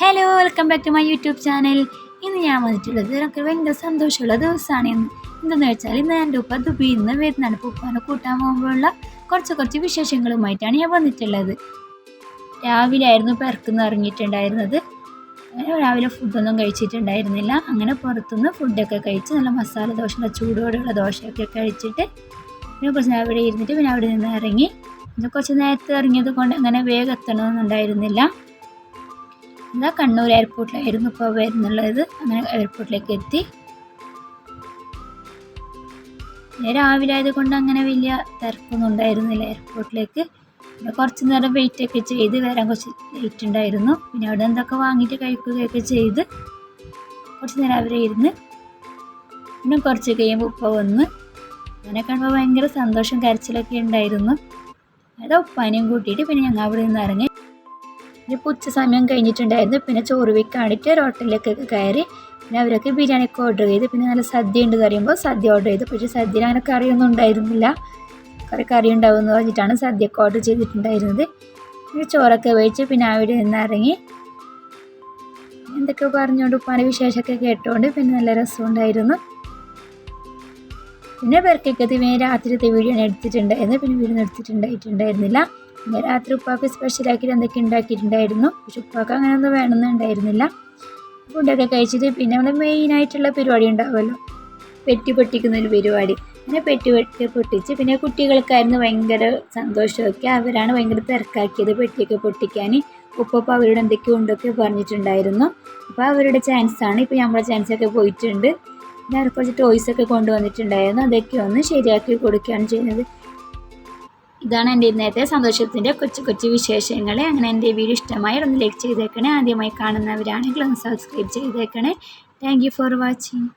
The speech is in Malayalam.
Hello welcome back to my YouTube channel ഇന്ന് ഞാൻ വന്നിട്ടുള്ളത് എനിക്ക് ഭയങ്കര സന്തോഷമുള്ള ദിവസമാണ് ഇന്ന്. എന്തെന്ന് വെച്ചാൽ ഇന്ന് എന്റെ ഉപ്പ ദുബിയിൽ നിന്ന് വരുന്നതാണ്. പൂപ്പാന കൂട്ടാൻ പോകുമ്പോഴുള്ള കുറച്ച് കുറച്ച് വിശേഷങ്ങളുമായിട്ടാണ് ഞാൻ വന്നിട്ടുള്ളത്. രാവിലെ ആയിരുന്നു പെറക്കുന്ന് ഇറങ്ങിയിട്ടുണ്ടായിരുന്നത്. അങ്ങനെ രാവിലെ ഫുഡൊന്നും കഴിച്ചിട്ടുണ്ടായിരുന്നില്ല. അങ്ങനെ പുറത്തുനിന്ന് ഫുഡൊക്കെ കഴിച്ച് നല്ല മസാല ദോശ ചൂടോടെയുള്ള ദോശയൊക്കെ കഴിച്ചിട്ട് പിന്നെ കുറച്ച് നേരം അവിടെ ഇരുന്നിട്ട് പിന്നെ അവിടെ നിന്ന് ഇറങ്ങി. കുറച്ച് നേരത്തെ ഇറങ്ങിയത് കൊണ്ട് അങ്ങനെ വേഗം എത്തണമെന്നുണ്ടായിരുന്നില്ല. എന്താ കണ്ണൂർ എയർപോർട്ടിലായിരുന്നു ഇപ്പോൾ വരുന്നുള്ളത്. അങ്ങനെ എയർപോർട്ടിലേക്ക് എത്തി. രാവിലെ ആയതുകൊണ്ട് അങ്ങനെ വലിയ തിരക്കൊന്നും ഉണ്ടായിരുന്നില്ല എയർപോർട്ടിലേക്ക്. പിന്നെ കുറച്ച് നേരം വെയിറ്റ് ഒക്കെ ചെയ്ത് വരാൻ കുറച്ച് ലേറ്റ് ഉണ്ടായിരുന്നു. പിന്നെ അവിടെ എന്തൊക്കെ വാങ്ങിയിട്ട് കഴിക്കുകയൊക്കെ ചെയ്ത് കുറച്ച് നേരം അവരെ ഇരുന്ന് പിന്നെ കുറച്ച് കഴിയുമ്പോൾ ഉപ്പ വന്ന് അങ്ങനെ കാണുമ്പോൾ ഭയങ്കര സന്തോഷം കരച്ചിലൊക്കെ ഉണ്ടായിരുന്നു. അത് ഉപ്പാനെയും കൂട്ടിയിട്ട് പിന്നെ ഞങ്ങൾ അവിടെ നിന്ന് ഇറങ്ങി. ഇപ്പോൾ ഉച്ച സമയം കഴിഞ്ഞിട്ടുണ്ടായിരുന്നു. പിന്നെ ചോറ് വെക്കാണിട്ട് ഒരു ഹോട്ടലിലേക്കൊക്കെ കയറി. പിന്നെ അവരൊക്കെ ബിരിയാണിയൊക്കെ ഓർഡർ ചെയ്ത്. പിന്നെ നല്ല സദ്യ ഉണ്ട് പറയുമ്പോൾ സദ്യ ഓർഡർ ചെയ്തു. പക്ഷേ സദ്യയിൽ അങ്ങനെ കറിയൊന്നും ഉണ്ടായിരുന്നില്ല. കുറേ കറി ഉണ്ടാവും എന്ന് പറഞ്ഞിട്ടാണ് സദ്യയൊക്കെ ഓർഡർ ചെയ്തിട്ടുണ്ടായിരുന്നത്. പിന്നെ ചോറൊക്കെ വെച്ച് പിന്നെ അവിടെ നിന്ന് ഇറങ്ങി. എന്തൊക്കെ പറഞ്ഞുകൊണ്ട് ഉപ്പാന്റെ വിശേഷമൊക്കെ കേട്ടുകൊണ്ട് പിന്നെ നല്ല രസമുണ്ടായിരുന്നു. പിന്നെ പേർക്കൊക്കെ പിന്നെ രാത്രിത്തെ വീഡിയോ എടുത്തിട്ടുണ്ടായിരുന്നു. പിന്നെ വീഡിയോ എടുത്തിട്ടുണ്ടായിട്ടുണ്ടായിരുന്നില്ല. പിന്നെ രാത്രി ഉപ്പാക്ക് സ്പെഷ്യലാക്കിയിട്ട് എന്തൊക്കെ ഉണ്ടാക്കിയിട്ടുണ്ടായിരുന്നു. പക്ഷെ ഉപ്പാക്ക് അങ്ങനെയൊന്നും വേണമെന്നുണ്ടായിരുന്നില്ല. ഫുഡൊക്കെ കഴിച്ചിട്ട് പിന്നെ നമ്മുടെ മെയിനായിട്ടുള്ള പരിപാടി ഉണ്ടാവുമല്ലോ. പെറ്റി പൊട്ടിക്കുന്ന ഒരു പരിപാടി. അങ്ങനെ പെറ്റി പെട്ടി പൊട്ടിച്ച് പിന്നെ കുട്ടികൾക്കായിരുന്നു ഭയങ്കര സന്തോഷമൊക്കെ. അവരാണ് ഭയങ്കര തിരക്കാക്കിയത് പെട്ടിയൊക്കെ പൊട്ടിക്കാൻ. ഉപ്പ അവരോട് എന്തൊക്കെയോ ഉണ്ടൊക്കെ പറഞ്ഞിട്ടുണ്ടായിരുന്നു. അപ്പോൾ അവരുടെ ചാൻസാണ് ഇപ്പോൾ നമ്മളെ ചാൻസൊക്കെ പോയിട്ടുണ്ട്. പിന്നെ അവർക്ക് കുറച്ച് ടോയ്സൊക്കെ കൊണ്ടുവന്നിട്ടുണ്ടായിരുന്നു. അതൊക്കെ ഒന്ന് ശരിയാക്കി കൊടുക്കുകയാണ് ചെയ്യുന്നത്. ഇതാണ് എന്റെ ഇന്നത്തെ സന്തോഷത്തിന്റെ കൊച്ചു കൊച്ചു വിശേഷങ്ങൾ അങ്ങനെ എന്റെ വീഡിയോ ഇഷ്ടമായി ഒന്ന് ലൈക്ക് ചെയ്തേക്കണേ. ആദ്യമായി കാണുന്നവരാണെങ്കിൽ ഒന്ന് സബ്സ്ക്രൈബ് ചെയ്തേക്കണേ. Thank for watching